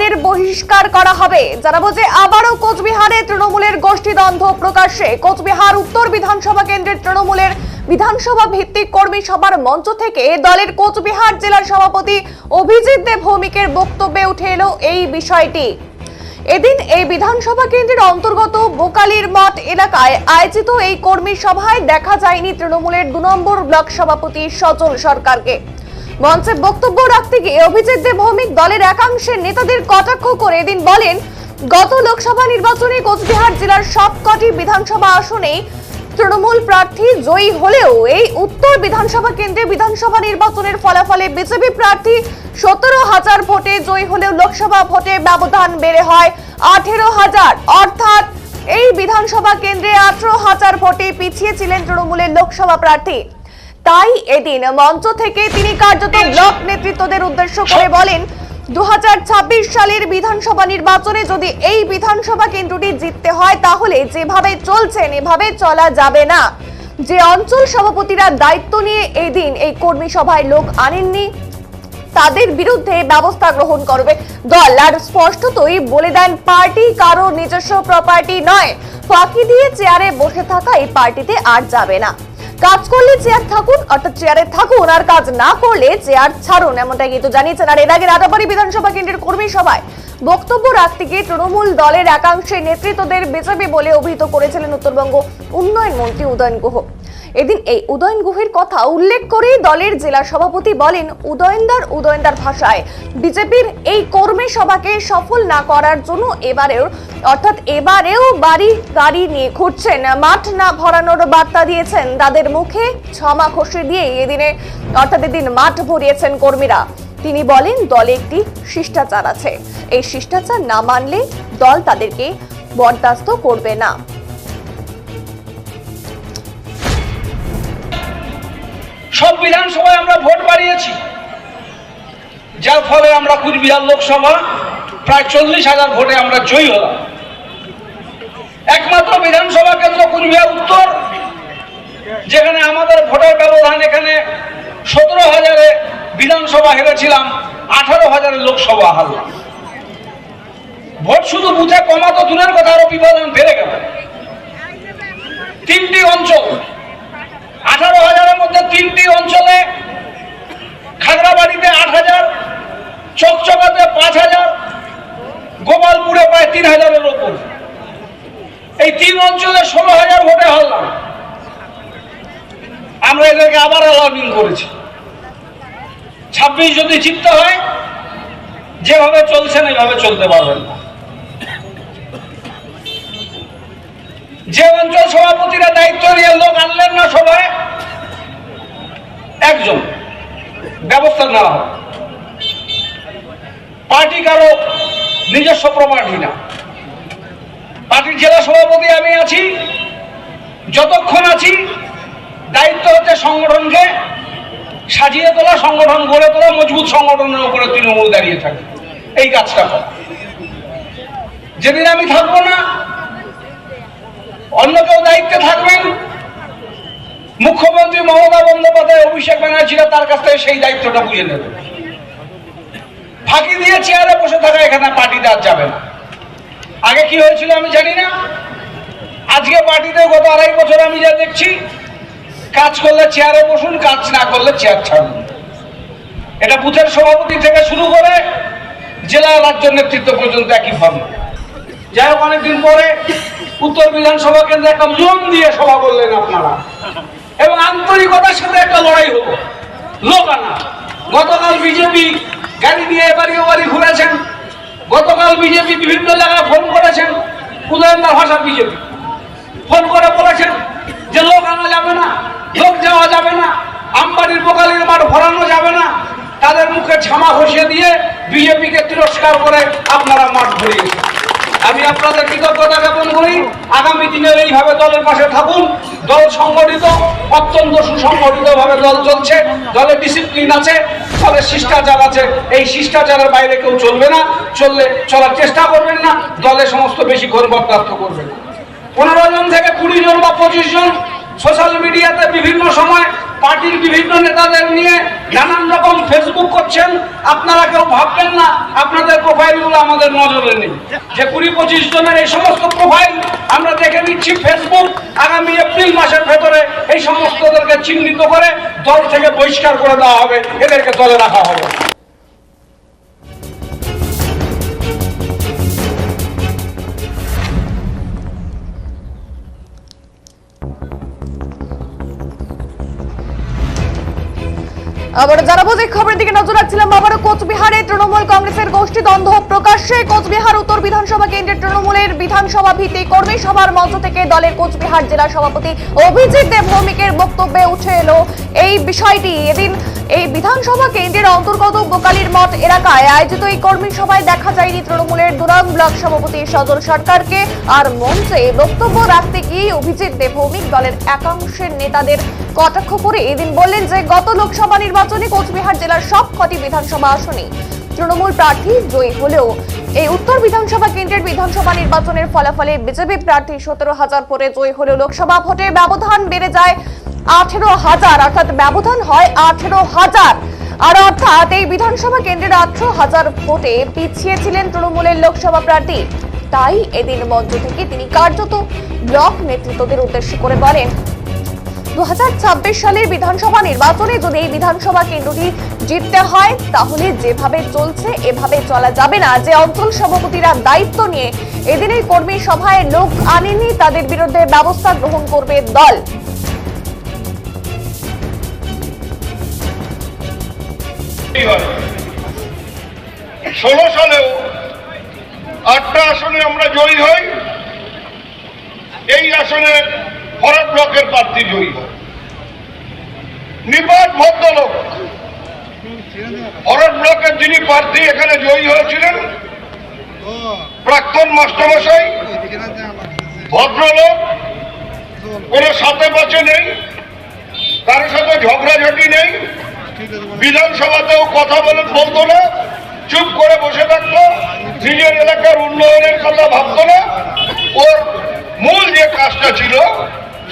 তাদের বহিষ্কার করা হবে। জানাব যে আবারও কোচবিহারে তৃণমূলের গোষ্ঠীদ্বন্দ্ব প্রকাশ্যে। কোচবিহার উত্তর বিধানসভা কেন্দ্রের তৃণমূলের বিধানসভা ভিত্তিক কর্মী সভার মঞ্চ থেকে দলের কোচবিহার জেলার সভাপতি অভিজিৎ দেব ভৌমিকের বক্তব্যে উঠে এলো এই বিষয়টি। এদিন এই বিধানসভা কেন্দ্রের অন্তর্গত বোকালির মঠ এলাকায় আয়োজিত এই কর্মী সভায় দেখা যায়নি তৃণমূলের দু নম্বর ব্লক সভাপতি সজল সরকারকে। মঞ্চে বক্তব্য রাখতে গিয়ে অভিজিৎ দেব ভৌমিক দলের একাংশের নেতাদের কটাক্ষ করে এদিন বলেন, গত লোকসভা নির্বাচনে কোচবিহার জেলার সবকটি বিধানসভা আসনেই তৃণমূল প্রার্থী জয়ী হলেও এই উত্তর বিধানসভা কেন্দ্রে বিধানসভা নির্বাচনের ফলাফলে বিজেপি প্রার্থী সতেরো হাজার ভোটে জয়ী হলেও লোকসভা ভোটে ব্যবধান বেড়ে হয় আঠেরো হাজার। অর্থাৎ এই বিধানসভা কেন্দ্রে আঠারো হাজার ভোটে পিছিয়ে ছিলেন তৃণমূলের লোকসভা প্রার্থী। তাই এদিন মঞ্চ থেকে তিনি কার্যত ব্লক নেতৃত্বদের উদ্দেশ্য করে বলেন দু হাজার ছাব্বিশ সালের বিধানসভা নির্বাচনে যদি এই বিধানসভা কেন্দ্রটি জিততে হয়, তাহলে যেভাবে চলছেন এভাবে চলা যাবে না। যে অঞ্চল সভাপতিরা দায়িত্ব নিয়ে এই দিন এই কর্মী সভায় লোক আনেননি, তাদের বিরুদ্ধে ব্যবস্থা গ্রহণ করবে দল। আর স্পষ্টতই বলে দেন, পার্টি কারও নিজস্ব প্রপার্টি নয়। ফাঁকি দিয়ে চেয়ারে বসে থাকা এই পার্টিতে আর যাবে না। কাজ করলে চেয়ার থাকুন, অর্থাৎ চেয়ারে থাকুন, আর কাজ না করলে চেয়ার ছাড়ুন, এমনটাই কিন্তু জানিয়েছেন। আর এর আগে রাজাবাড়ি বিধানসভা কেন্দ্রের কর্মী সভায় বক্তব্য রাখতে গিয়ে তৃণমূল দলের একাংশের নেতৃত্বদের বিজেপি বলে অভিহিত করেছিলেন উত্তরবঙ্গ উন্নয়ন মন্ত্রী উদয়ন গুহ। এদিন এই উদয়ন গুহের কথা উল্লেখ করে দলের জেলা সভাপতি বলেন, উদয়নদার উদয়নদার ভাষায় বিজেপির এই কর্মী সভাকে সফল না করার জন্য এবারেও, অর্থাৎ এবারেও বাড়ি গাড়ি নিয়ে ঘুরছেন। মাঠ না ভরানোর বার্তা দিয়েছেন তাদের মুখে ছমা খসে দিয়ে এদিনে, অর্থাৎ এদিন মাঠ ভরিয়েছেন কর্মীরা। তিনি বলেন, দলে একটি শিষ্টাচার আছে। এই শিষ্টাচার না মানলে দল তাদেরকে বরদাস্ত করবে না। সব বিধানসভায় আমরা ভোট বাড়িয়েছি। যার ফলে আমরা কুচবিহার লোকসভা প্রায় চল্লিশ হাজার ভোটে আমরা জয়ী হলাম। একমাত্র বিধানসভা কেন্দ্র কুচবিহার উত্তর, যেখানে আমাদের ভোটের ব্যবধান এখানে সতেরো হাজারে বিধানসভা হেরেছিলাম, আঠারো হাজারে লোকসভা হারলাম। ভোট শুধু বুথে কমা তো দূরের কথা, আরও বিভাজন বেড়ে গেল। তিনটি অঞ্চল আঠারো হাজারের মধ্যে তিনটি অঞ্চলে খাগড়াবাড়িতে আট হাজার, চকচকাতে পাঁচ হাজার, গোপালপুরে প্রায় তিন হাজারের ওপর এই তিন অঞ্চলে ষোলো হাজার ভোটে হারলাম। আমরা এদেরকে আবার অ্যালাউনিং করেছি। ছাব্বিশ যদি জিততে হয়, যেভাবে চলছেন এইভাবে চলতে পারবেন না। যে অঞ্চল সভাপতিরা দায়িত্ব নিয়ে লোক আনলেন না সবাই একজন ব্যবস্থা নেওয়া হবে। পার্টি কারও নিজস্ব প্রপার্টি না। পার্টির জেলা সভাপতি আমি আছি, যতক্ষণ আছি, দায়িত্ব হচ্ছে সংগঠনকে সাজিয়ে তোলা, সংগঠন গড়ে তোলা, মজবুত সংগঠনের উপরে তৃণমূল দাঁড়িয়ে থাকে। এই কাজটা করা। যেদিন আমি থাকব না অন্য কেউ দায়িত্বে থাকবেন? মুখ্যমন্ত্রী মমতা বন্দ্যোপাধ্যায়, অভিষেক ব্যানার্জিরা তার কাছ থেকে সেই দায়িত্বটা বুঝে নেবে। ফাঁকি দিয়ে চেয়ারে বসে থাকা এখানে পার্টিতে আর যাবে না। আগে কি হয়েছিল আমি জানি না। আজকে পার্টিতে গত আড়াই বছর আমি যা দেখছি, কাজ করলে চেয়ারে বসুন, কাজ না করলে চেয়ার ছাড়ুন। এটা বুথের সভাপতি থেকে শুরু করে জেলা রাজ্য নেতৃত্ব পর্যন্ত একই ভাবনা যাই হোক, অনেকদিন পরে উত্তর বিধানসভা কেন্দ্রে একটা মন দিয়ে সভা করলেন আপনারা। এবং আন্তরিকতার সাথে একটা লড়াই হলো। লোক আনা গতকাল বিজেপি গাড়ি নিয়ে এবারই ওবারই ঘুরেছেন। গতকাল বিজেপি বিভিন্ন জায়গায় ফোন করেছেন। উদয়নদার ভাষা বিজেপি। ফোন করে বলেছেন যে লোক আনা যাবে না, লোক যাওয়া যাবে না, আমবাড়ির বোকালির মাঠ ভরানো যাবে না। তাদের মুখে ছামা ঘষিয়ে দিয়ে বিজেপিকে তিরস্কার করে আপনারা মাঠ ভরিয়েছেন। আমি আপনাদের কৃতজ্ঞতা জ্ঞাপন আগামী দিনের এইভাবে দলের পাশে থাকুন। দল সংগঠিত, অত্যন্ত সুসংগঠিত ভাবে দল চলছে। দলে ডিসিপ্লিন আছে। দলের শিষ্টাচার আছে। এই শিষ্টাচারের বাইরে কেউ চলবে না। চললে চলার চেষ্টা করবেন না। দলে সমস্ত বেশি বরদাস্ত করবেন পনেরো জন থেকে কুড়ি জন বা পঁচিশ জন সোশ্যাল মিডিয়াতে বিভিন্ন সময় পার্টির বিভিন্ন নেতাদের নিয়ে নানান রকম ফেসবুক করছেন। আপনারা কেউ ভাববেন না, আপনাদের প্রোফাইলগুলো আমাদের নজরে নেই। যে কুড়ি পঁচিশ জনের এই সমস্ত প্রোফাইল আমরা দেখে নিচ্ছি ফেসবুক আগামী এপ্রিল মাসের ভেতরে এই সমস্তদেরকে চিহ্নিত করে দল থেকে বহিষ্কার করে দেওয়া হবে। এদেরকে দলে রাখা হবে। আবার জানাব যে খবরের দিকে নজর রাখছিলাম আবারও কোচবিহারে তৃণমূল কংগ্রেসের গোষ্ঠী দ্বন্দ্ব প্রকাশ্যে। কোচবিহার উত্তর বিধানসভা কেন্দ্রের তৃণমূলের বিধানসভা ভিত্তিক কর্মী সভার মঞ্চ থেকে দলের কোচবিহার জেলা সভাপতি অভিজিৎ দেব ভৌমিকের বক্তব্যে উঠে এলো এই বিষয়টি। এদিন এই বিধানসভা কেন্দ্রের অন্তর্গত বোকালির মঠ এলাকায় আয়োজিত এই কর্মী সভায় দেখা যায়নি তৃণমূলের দুরাম ব্লক সভাপতি সদর সরকারকে। আর মঞ্চে বক্তব্য রাখতে গিয়ে অভিজিৎ দেব ভৌমিক দলের একাংশের নেতাদের কটাক্ষ করে এদিন বললেন যে, গত লোকসভা নির্বাচনে কোচবিহার জেলার সব কটি বিধানসভা আসনে তৃণমূল প্রার্থী জয়ী হলেও এই উত্তর বিধানসভা কেন্দ্রের বিধানসভা নির্বাচনের ফলাফলে বিজেপি প্রার্থী সতেরো হাজার পরে জয়ী হলেও লোকসভা ভোটে ব্যবধান বেড়ে যায়। আঠেরো হাজার, অর্থাৎ ব্যবধান হয় আঠেরো হাজার। আর অর্থাৎ এই বিধানসভা কেন্দ্রের আঠারো হাজার ভোটে পিছিয়ে ছিলেন তৃণমূলের লোকসভা প্রার্থী। তাই এদিন মঞ্চ থেকে তিনি কার্যত ব্লক নেতৃত্বদের উদ্দেশ্য করে বলেন দু সালের বিধানসভা নির্বাচনে যদি এই বিধানসভা কেন্দ্রটি জিততে হয়, তাহলে যেভাবে চলছে, এভাবে চলা যাবে না। যে অঞ্চল সভাপতিরা দায়িত্ব নিয়ে এদিন এই কর্মী সভায় লোক আনেনি তাদের বিরুদ্ধে ব্যবস্থা গ্রহণ করবে দল। ষোলো সালেও আটটা আসনে আমরা জয়ী হই। এই আসনে ফরক ব্লকের প্রার্থী জয়ী হয় নিপাট ভদ্রলোক ফরক ব্লকের যিনি প্রার্থী এখানে জয়ী হয়েছিলেন, প্রাক্তন মাস্টারমশাই, ভদ্রলোক, কোনো সাথে পাচে নেই কারোর সাথে ঝগড়াঝাটি নেই। বিধানসভাতেও কথা বলে বলতো না, চুপ করে বসে থাকতো নিজের এলাকার উন্নয়নের কথা ভাবতো না। ওর মূল যে কাজটা ছিল,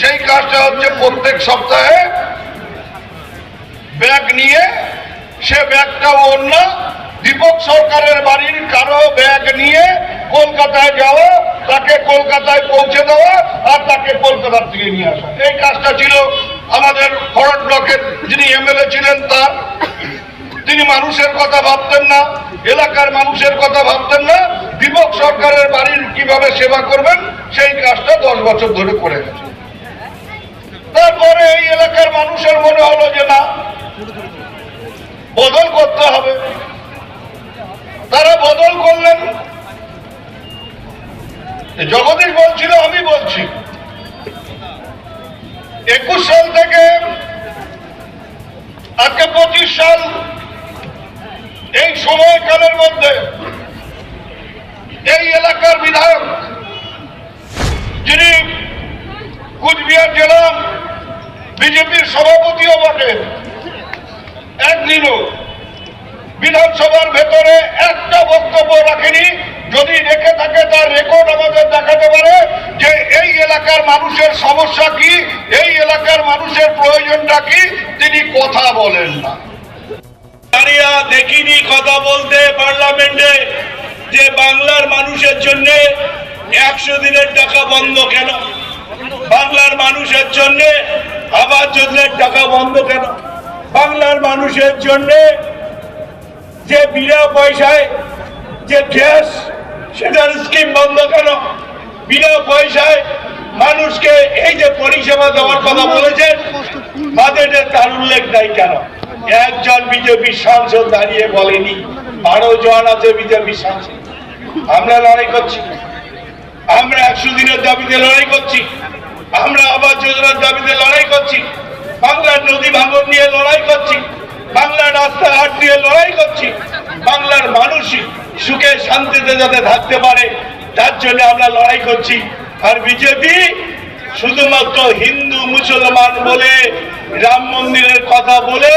সেই কাজটা হচ্ছে প্রত্যেক সপ্তাহে ব্যাগ নিয়ে, সে ব্যাগটা ওর না। দীপক সরকারের বাড়ির কারও ব্যাগ নিয়ে কলকাতায় যাওয়া, তাকে কলকাতায় পৌঁছে দেওয়া আর তাকে কলকাতার থেকে নিয়ে আসা। এই কাজটা ছিল আমাদের ফরওয়ার্ড ব্লকের যিনি এমএলএ ছিলেন তার, তিনি মানুষের কথা ভাবতেন না, এলাকার মানুষের কথা ভাবতেন না দীপক সরকারের বাড়ির কীভাবে সেবা করবেন, সেই কাজটা দশ বছর ধরে করে তারপরে এই এলাকার মানুষের মনে হলো যে না, বদল করতে হবে। তারা বদল করলেন। জগদীশ বলছিল, আমি বলছি। একুশ সাল থেকে আজকে পঁচিশ সাল এই সময়কালের মধ্যে এই এলাকার বিধায়ক যিনি কুচবিহার জেলা বিজেপির সভাপতিও বটে একদিনও বিধানসভার ভেতরে একটা বক্তব্য রাখেনি। যদি রেখে থাকে, তার রেকর্ড আমাদের দেখাতে পারে যে এই এলাকার মানুষের সমস্যা কি, এই এলাকার মানুষের প্রয়োজনটা কি, তিনি কথা বলেন না। দেখিনি কথা বলতে পার্লামেন্টে যে বাংলার মানুষের জন্য একশো দিনের টাকা বন্ধ কেন? বাংলার মানুষের জন্য আবার যোজনের টাকা বন্ধ কেন? বাংলার মানুষের জন্য যে বিনা পয়সায় যে গ্যাস সেটার স্কিম বন্ধ কেন বিনা পয়সায় মানুষকে এই যে পরিষেবা দেওয়ার কথা বলেছেন বাজেটে তার উল্লেখ নাই কেন? একজন বিজেপি সাংসদ দাঁড়িয়ে বলেনি বারো জন আছে বিজেপি সাংসদ। আমরা লড়াই করছি। আমরা একশো দিনের দাবিতে লড়াই করছি। আমরা আবাস যোজনার দাবিতে লড়াই করছি। বাংলার নদী ভাঙন নিয়ে লড়াই করছি। বাংলার রাস্তাঘাট নিয়ে লড়াই করছি। বাংলার মানুষই সুখে শান্তিতে যাতে থাকতে পারে, তার জন্য আমরা লড়াই করছি। আর বিজেপি শুধুমাত্র হিন্দু, মুসলমান বলে, রাম মন্দিরের কথা বলে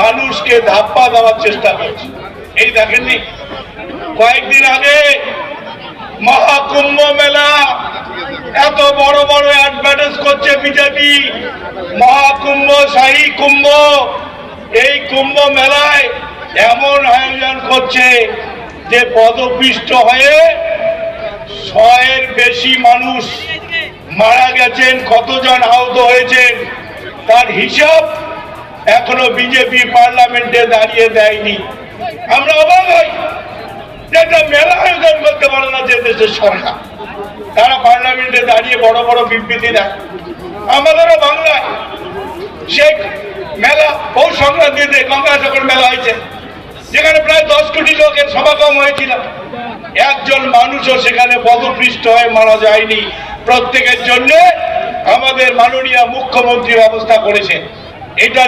মানুষকে ধাপ্পা দেওয়ার চেষ্টা করছে। এই দেখেননি? কয়েকদিন আগে মহাকুম্ভ মেলা, এত বড় বড় অ্যাডভার্টাইজ করছে বিজেপি মহাকুম্ভ, শাহী কুম্ভ, এই কুম্ভ মেলায় এমন আয়োজন করছে যে পদপিষ্ট হয়ে ছয়ের বেশি মানুষ মারা গেছেন, কতজন আহত হয়েছেন, তার হিসাব এখনও বিজেপি পার্লামেন্টে দাঁড়িয়ে দেয়নি। আমরা অবাক হই একটা মেলা আয়োজন করতে পারে না যে দেশের সরকার। তারা পার্লামেন্টে দাঁড়িয়ে বড় বড় বিবৃতি দেয়। আমাদেরও বাংলায় সেই মেলা বহু সংক্রান্তিতে যখন মেলা হয়েছে। যেখানে প্রায় দশ কোটি লোকের সমাগম হয়েছিল। একজন মানুষও সেখানে পদপৃষ্ট হয়ে মারা যায়নি। প্রত্যেকের জন্য আমাদের মাননীয় মুখ্যমন্ত্রী ব্যবস্থা করেছে এটা